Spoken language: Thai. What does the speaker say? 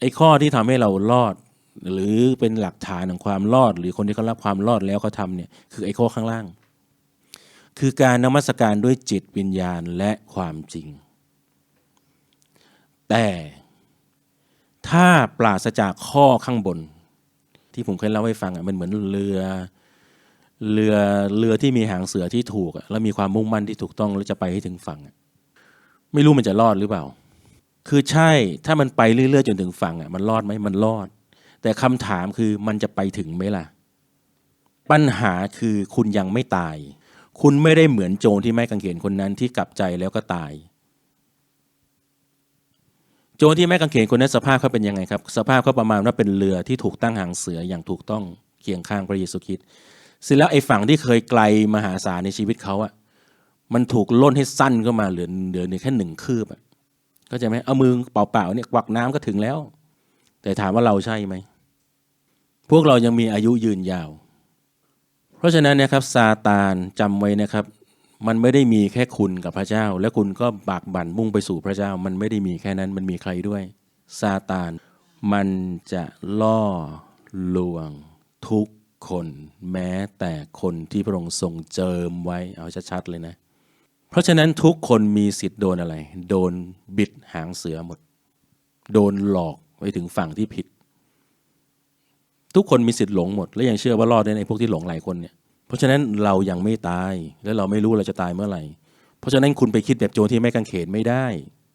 ไอ้ข้อที่ทำให้เรารอด หรือเป็นหลักฐานของความรอด หรือคนที่เขารับความรอดแล้วเขาทำเนี่ยคือไอ้ข้อข้างล่าง คือการนมัสการด้วยจิตวิญญาณและความจริง แต่ถ้าปราศจากข้อข้างบน ที่ผมเคยเล่าให้ฟังอะมันเหมือนเรือเรือเรือที่มีหางเสือที่ถูกแล้วมีความมุ่งมั่นที่ถูกต้องแล้วจะไปให้ถึงฝั่งไม่รู้มันจะรอดหรือเปล่า คือใช่ถ้ามันไปเรื่อยๆจนถึงฝั่งอะมันรอดไหมมันรอด แต่คำถามคือมันจะไปถึงไหมล่ะ ปัญหาคือคุณยังไม่ตาย คุณไม่ได้เหมือนโจรที่ไม้กางเขนคนนั้นที่กลับใจแล้วก็ตาย โจรที่ไม้กางเขนคนนั้นสภาพเขาเป็นยังไงครับ สภาพเขาประมาณว่าเป็นเรือที่ถูกตั้งหางเสืออย่างถูกต้องเคียงข้างพระเยซูคริสต์เสร็จแล้วไอ้ฝั่งที่เคยไกลมหาศาลในชีวิตเขาอะมันถูกล่นให้สั้นเข้ามาเหลือเหลือแค่หนึ่งคืบอะ ก็จะไหมเอามือเปล่าๆเนี่ยกวักน้ำก็ถึงแล้ว แต่ถามว่าเราใช่ไหม พวกเรายังมีอายุยืนยาว เพราะฉะนั้นนะครับซาตานจำไว้นะครับ มันไม่ได้มีแค่คุณกับพระเจ้า และคุณก็บากบั่นมุ่งไปสู่พระเจ้า มันไม่ได้มีแค่นั้นมันมีใครด้วยซาตานมันจะล่อลวงทุกคน แม้แต่คนที่พระองค์ทรงเจิมไว้เอาชัดๆเลยนะ เพราะฉะนั้นทุกคนมีสิทธิ์โดนอะไร โดนบิดหางเสือหมด โดนหลอกไปถึงฝั่งที่ผิด ทุกคนมีสิทธิ์หลงหมด และยังเชื่อว่ารอดได้ในพวกที่หลงหลายคนเนี่ย เพราะฉะนั้นเรายังไม่ตายและเราไม่รู้เราจะตายเมื่อไหร่ เพราะฉะนั้นคุณไปคิดแบบโจรที่ไม่กังเขนไม่ได้